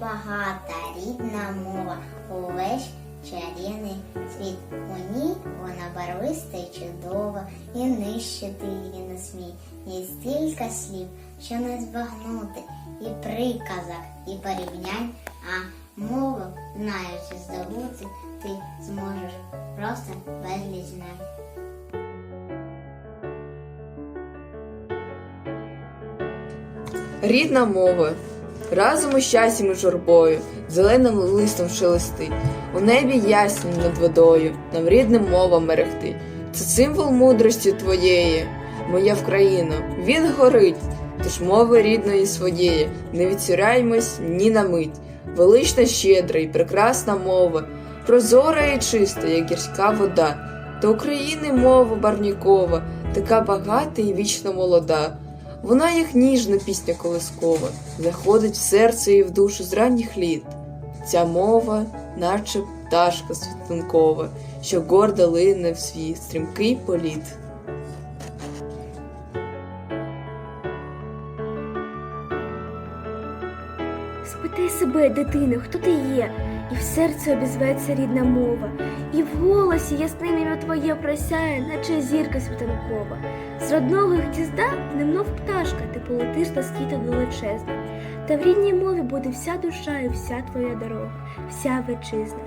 багата рідна мова, увесь чарівний світ. У ній вона барвиста й чудова, і нищити її не смій. Є стільки слів, що не збагнути, і приказах, і порівнянь, а мову, знаючи здобути, ти зможеш просто безліч знань. Рідна мова. Разом у щастям і журбою, зеленим листом шелестить, у небі яснім над водою, нам рідним мова мерехтить. Це символ мудрості твоєї, моя Вкраїна, він горить, тож мови рідної своєї, не відсіряймось ні на мить. Велична, щедра і прекрасна мова, прозора і чиста, як гірська вода, та України мова барнікова, така багата і вічно молода. Вона, як ніжна пісня колискова, заходить в серце і в душу з ранніх літ. Ця мова, наче пташка світлинкова, що гордо лине в свій стрімкий політ. Спитай себе, дитино, хто ти є, і в серці обізветься рідна мова, і в голосі ясним ім'я твоє просяє, наче зірка світанкова. З родного гнізда, полетиш на світ величезна, Та в рідній мові буде вся душа і вся твоя дорога, вся вітчизна.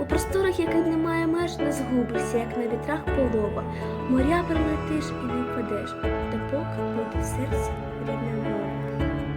У просторах, яких немає меж, не згубишся, як на вітрах полова. Моря прилетиш і не впадеш, допоки буде в серці